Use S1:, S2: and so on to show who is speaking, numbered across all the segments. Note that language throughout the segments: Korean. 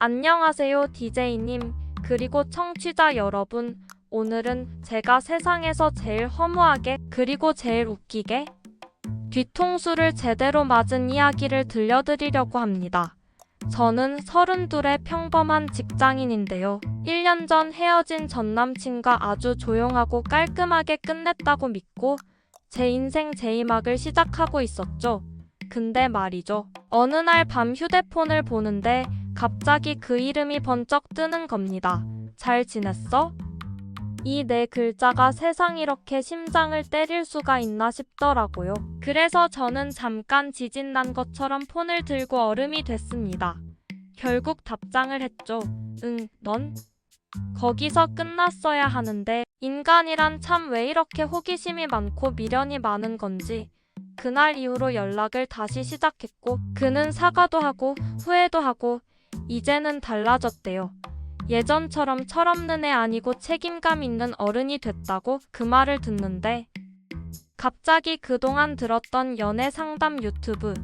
S1: 안녕하세요, DJ님. 그리고 청취자 여러분. 오늘은 제가 세상에서 제일 허무하게 그리고 제일 웃기게 뒤통수를 제대로 맞은 이야기를 들려드리려고 합니다. 저는 32의 평범한 직장인인데요. 1년 전 헤어진 전 남친과 아주 조용하고 깔끔하게 끝냈다고 믿고 제 인생 제2막을 시작하고 있었죠. 근데 말이죠. 어느 날 밤 휴대폰을 보는데 갑자기 그 이름이 번쩍 뜨는 겁니다. 잘 지냈어? 이 네 글자가 세상 이렇게 심장을 때릴 수가 있나 싶더라고요. 그래서 저는 잠깐 지진 난 것처럼 폰을 들고 얼음이 됐습니다. 결국 답장을 했죠. 응, 넌? 거기서 끝났어야 하는데 인간이란 참 왜 이렇게 호기심이 많고 미련이 많은 건지 그날 이후로 연락을 다시 시작했고 그는 사과도 하고 후회도 하고 이제는 달라졌대요. 예전처럼 철없는 애 아니고 책임감 있는 어른이 됐다고 그 말을 듣는데 갑자기 그동안 들었던 연애 상담 유튜브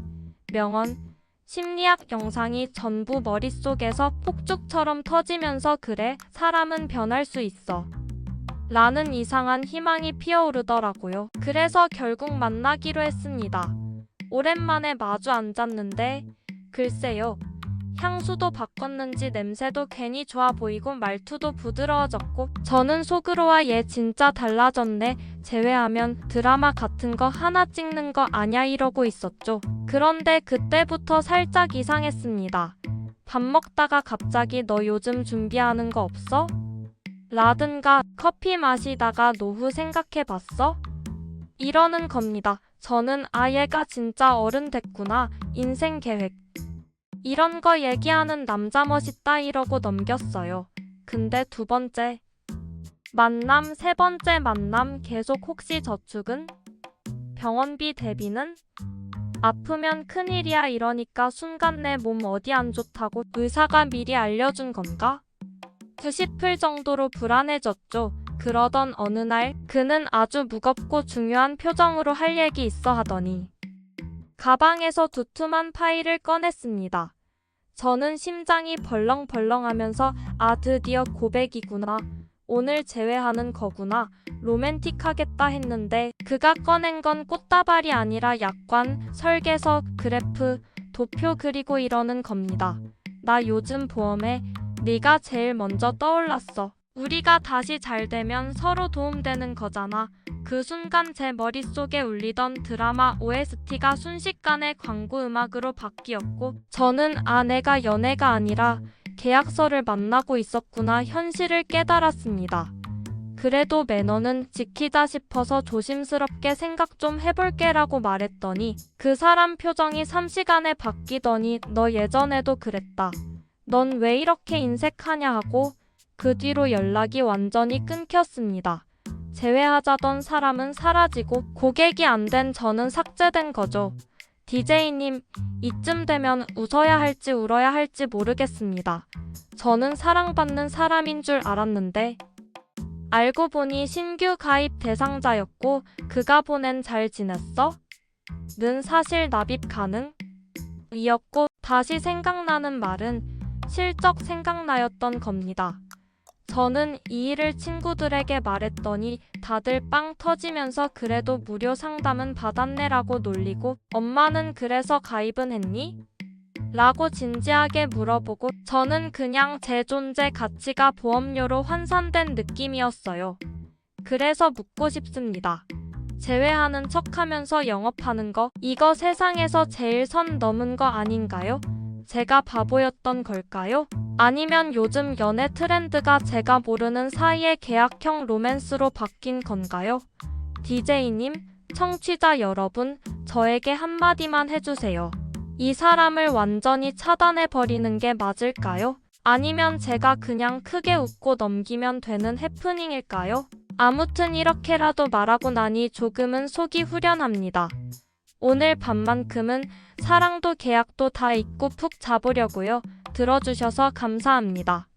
S1: 명언 심리학 영상이 전부 머릿속에서 폭죽처럼 터지면서 그래 사람은 변할 수 있어 라는 이상한 희망이 피어오르더라고요. 그래서 결국 만나기로 했습니다. 오랜만에 마주 앉았는데 글쎄요. 향수도 바꿨는지 냄새도 괜히 좋아 보이고 말투도 부드러워졌고 저는 속으로와 얘 진짜 달라졌네 제외하면 드라마 같은 거 하나 찍는 거 아냐 이러고 있었죠. 그런데 그때부터 살짝 이상했습니다. 밥 먹다가 갑자기 너 요즘 준비하는 거 없어? 라든가 커피 마시다가 노후 생각해 봤어? 이러는 겁니다. 저는 아 얘가 진짜 어른 됐구나. 인생 계획. 이런 거 얘기하는 남자 멋있다 이러고 넘겼어요. 근데 두 번째 만남, 세 번째 만남 계속 혹시 저축은? 병원비 대비는? 아프면 큰일이야 이러니까 순간 내 몸 어디 안 좋다고 의사가 미리 알려준 건가? 싶을 정도로 불안해졌죠. 그러던 어느 날 그는 아주 무겁고 중요한 표정으로 할 얘기 있어 하더니 가방에서 두툼한 파일을 꺼냈습니다. 저는 심장이 벌렁벌렁하면서 아 드디어 고백이구나. 오늘 제외하는 거구나. 로맨틱하겠다 했는데 그가 꺼낸 건 꽃다발이 아니라 약관, 설계서, 그래프, 도표 그리고 이러는 겁니다. 나 요즘 보험에 네가 제일 먼저 떠올랐어. 우리가 다시 잘 되면 서로 도움되는 거잖아. 그 순간 제 머릿속에 울리던 드라마 OST가 순식간에 광고 음악으로 바뀌었고 저는 아 내가 연애가 아니라 계약서를 만나고 있었구나 현실을 깨달았습니다. 그래도 매너는 지키자 싶어서 조심스럽게 생각 좀 해볼게라고 말했더니 그 사람 표정이 3시간에 바뀌더니 너 예전에도 그랬다. 넌 왜 이렇게 인색하냐 하고 그 뒤로 연락이 완전히 끊겼습니다. 제외하자던 사람은 사라지고 고객이 안 된 저는 삭제된 거죠. DJ님, 이쯤 되면 웃어야 할지 울어야 할지 모르겠습니다. 저는 사랑받는 사람인 줄 알았는데, 알고 보니 신규 가입 대상자였고, 그가 보낸 잘 지냈어? 는 사실 납입 가능? 이었고, 다시 생각나는 말은 실적 생각나였던 겁니다. 저는 이 일을 친구들에게 말했더니 다들 빵 터지면서 그래도 무료 상담은 받았네라고 놀리고 엄마는 그래서 가입은 했니? 라고 진지하게 물어보고 저는 그냥 제 존재 가치가 보험료로 환산된 느낌이었어요. 그래서 묻고 싶습니다. 제외하는 척 하면서 영업하는 거, 이거 세상에서 제일 선 넘은 거 아닌가요? 제가 바보였던 걸까요? 아니면 요즘 연애 트렌드가 제가 모르는 사이에 계약형 로맨스로 바뀐 건가요? DJ님, 청취자 여러분, 저에게 한마디만 해주세요. 이 사람을 완전히 차단해버리는 게 맞을까요? 아니면 제가 그냥 크게 웃고 넘기면 되는 해프닝일까요? 아무튼 이렇게라도 말하고 나니 조금은 속이 후련합니다. 오늘 밤만큼은 사랑도 계약도 다 잊고 푹 자보려고요. 들어주셔서 감사합니다.